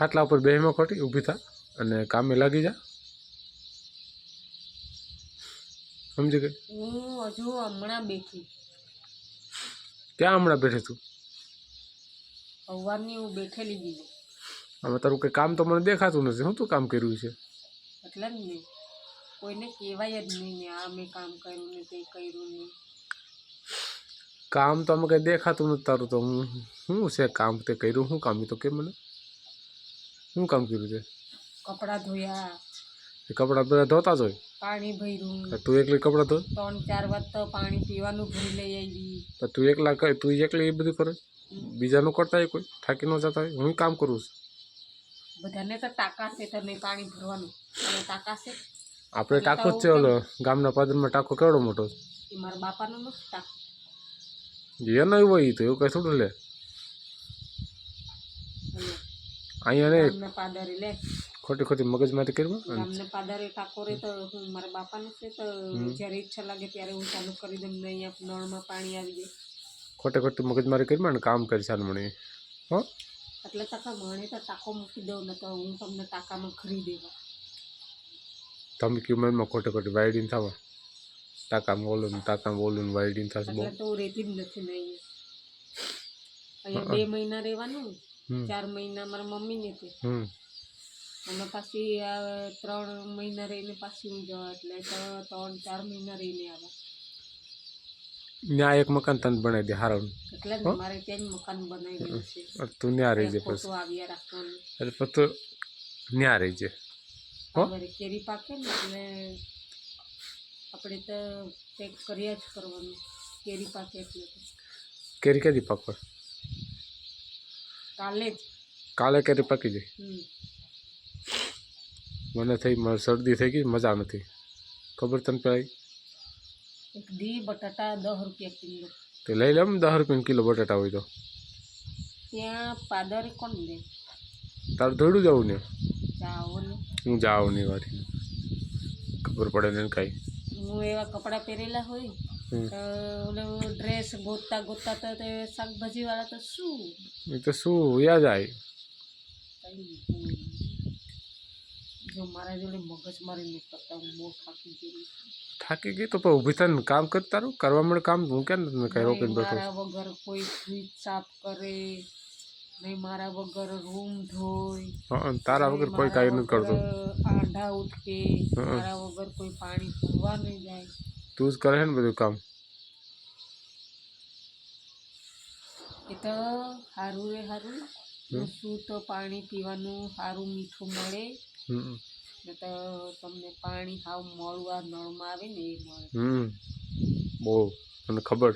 ખાટલા ઉપર બેહીમાં ખોટી ઊભી થા અને કામે લાગી જા. સમજી ગઈ? હું હજુ હમણાં બેઠી. ક્યાં હમણાં બેઠે તું? સવારની હું બેઠેલી બીજી હવે તારું કંઈ કામ તો મને દેખાતું નથી. શું તું કામ કર્યું છે? એટલે જ નહીં કોઈને કહેવાય જ નહીં ને આ મેં કામ કર્યું ને તે કર્યું ને. કામ તો અમે કંઈ દેખાતું નથી તારું તો હું શું છે કામ તે કર્યું? શું કામ તો કે મને? શું કામ કર્યું તે? કપડાં ધોયા. એ કપડાં બધા ધોતા જ હોય? પાણી ભર્યું. તું એકલી કપડાં ધો. ત્રણ ચાર વાર તો પાણી પીવાનું ભરી લઈ આવી તો તું એકલા કર તું એકલી એ બધું કરે? બીજાનું કરતા હોય કોઈ? થાકી ન જતા હોય? હું કામ કરું છું? બધાને તો ટાંકા છે તો નહીં પાણી ભરવાનું. અને ટાંકા છે? આપણે ટાંકો જ છે ઓલો ગામના પાદરમાં ટાંકો કેવડો મોટો છે? એ મારા બાપાનો ટાંકો. એનો હોય તો એવું કઈ થોડું લે અને અહીંયા ને ખોટી ખોટી મગજમાંથી કરવા અને ગામના પાદરે ટાંકો રે તો હું મારા બાપાનો છે તો જ્યારે ઈચ્છા લાગે ત્યારે હું ચાલુ કરી દઉં ને અહીંયા નળમાં પાણી આવી જાય. ખોટે ખોટી મગજમારી કરી અને કામ કરી ચાલ મને હો? એટલે ટકા મને તો ટાંકો મૂકી દઉં ને તો હું તમને ટાંકામાં ખરી દેવા. તમે કયું મનમાં ખોટે ખોટી વાયડીન થવા. ટાંકામાં ઓલું ને ટાંકામાં ઓલું ને વાયડીન થશે બહુ. તો રહેતી જ નથી ને અહીંયા બે મહિના રહેવાનું. ચાર મહિના મારા મમ્મી ને હમ. અને પાછી ત્રણ મહિના રહીને પાછી હું જવા એટલે ત્રણ ચાર મહિના રહીને આવ્યા ત્યાં એક મકાન તને બનાવી દે હારો. એટલે મારે ત્યાં મકાન બનાવેલું છે. તું ત્યાં રહી જાય પછી. આવ્યા રાખવાનું. એટલે પછી તું ત્યાં રહી જાય હો? કેરી પાકે ને એટલે આપણે તો પેક કર્યા જ કરવાનું. કેરી પાકે એટલે. કેરી ક્યાંથી પાકવા? કાલે જ. કાલે કેરી પાકી જાય મને થઈ શરદી થઈ ગઈ મજા નથી. ખબર તને પેલા? એક દી બટાટા દસ રૂપિયા કિલો. તે લઈ લે દસ રૂપિયા કિલો બટાટા હોય તો. ત્યાં પાદરે કોણ દે? તારે દોડું જવું ને? હું જાઉં નહીં વારી ખબર પડે ને કાંઈ. હું એવા કપડાં પહેરેલા હોય? ઓલો ડ્રેસ ગોતતા ગોતતા તો તે શાકભાજી વાળા તો શું? એ તો શું યાદ આવે જો મારા જોડે મગજ મારી નહીં કરતા હું બહુ થાકી ગઈ થાકી ગઈ તો પણ ઊભી થાય કામ કરતા રહું. કરવા મળે કામ હું કેમ તમને કાંઈ રોકીને બેઠો મારા વગર કોઈ ફ્રીજ સાફ કરે નહીં મારા વગર રૂમ ધોય તારા વગર કોઈ કાંઈ નથી કરતો. આંડા ઉઠકે મારા વગર કોઈ પાણી પૂરવા નહીં જાય. તું જ કરે છે ને બધું કામ? એ તો સારું રે સારું શું તો પાણી પીવાનું સારું મીઠું મળે. ને તો તમને પાણી સાવ મળવા નળમાં આવે ને એ મળે. હમ. બહુ. મને ખબર?